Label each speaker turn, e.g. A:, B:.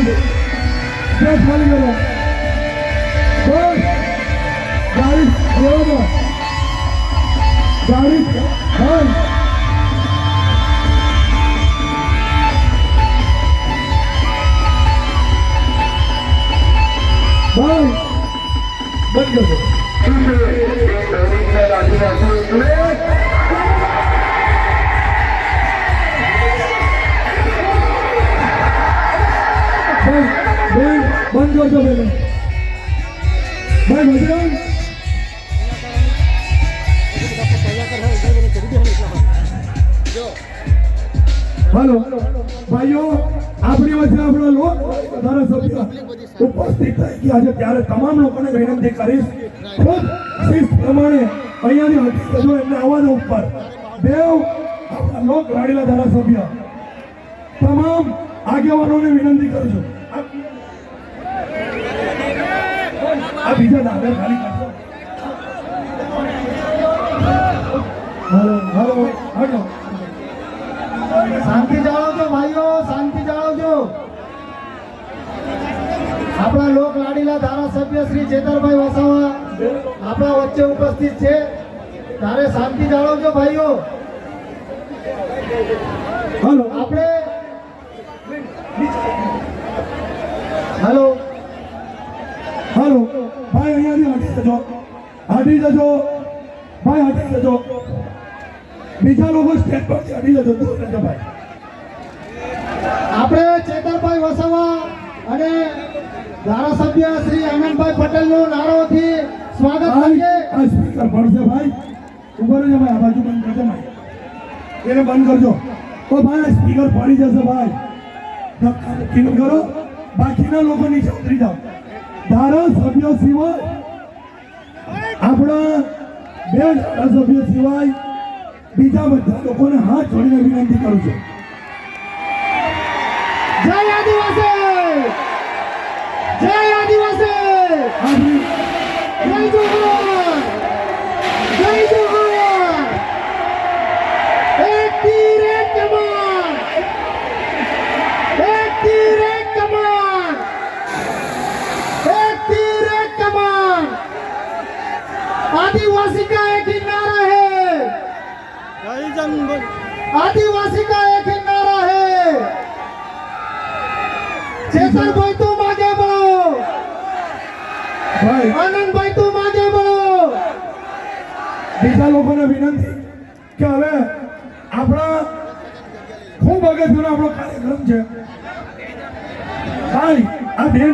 A: નથી સ્ટેજ ખાલી કરો બસ. ગાડી રહેવા દો ગાડી બંધ. બંધ. બંધ. કરજો બંધ કરજો બેન ભાઈ ભજન હલો, ભાઈઓ, આપણી વચ્ચે આપણા લોક ધારાસભ્ય ઉપસ્થિત થઈ ગયા છે. ત્યારે તમામ લોકોને વિનંતી કરીશ, ખૂબ પ્રમાણે અહીંયાની હકીકત જો એમને આવવાનો ઉપર. દેવ લોક લાડીલા ધારાસભ્ય, તમામ આગેવાનોને વિનંતી કરું છું આ- બીજા દાદા ખાલી હાલો
B: શાંતિ જાળવજો ભાઈઓ, શાંતિ જાળવજો. આપણા લોક લાડીલા ધારાસભ્ય શ્રી ચેતરભાઈ વસાવા આપણા વચ્ચે ઉપસ્થિત છે. તારે શાંતિ જાળવજો ભાઈઓ.
A: હલો,
B: આપણે હેલો
A: હાલો ભાઈ અહીંયાથી હટી જજો. હટી જજો. ભાઈ હટી જજો. બીજા લોકો સ્ટેજ પરથી હટી જજો. દૂર રહેજો ભાઈ.
B: આપણે ચેતરભાઈ વસાવા અને ધારાસભ્ય શ્રી આનંદભાઈ પટેલનો નારોથી સ્વાગત કરીએ.
A: આ સ્પીકર પડશે ભાઈ. ઊભો રહેજો ભાઈ આ બાજુ બંધ કરજો ભાઈ એને બંધ કરજો. તો ભાઈ સ્પીકર પડી જશે ભાઈ. ધક્કા કરો. બાકીના લોકો નીચે ઉતરી જાઓ. ધારાસભ્ય સિવાય આપણા બે ધારાસભ્ય સિવાય બીજા બધા લોકોને હાથ જોડીને વિનંતી કરું છું.
B: જય આદિવાસી! आदिवासी का एक ही नारा है आदिवासी का एक ही नारा है चेतन भाई तुम आगे बढ़ो
A: ભાઈ
B: आनंद भाई तुम आगे बढ़ो
A: બીજા લોકોને વિનંતી કે હવે આપણા ખૂબ અગત્યનો આપણો કાર્યક્રમ છે ભાઈ આ બેન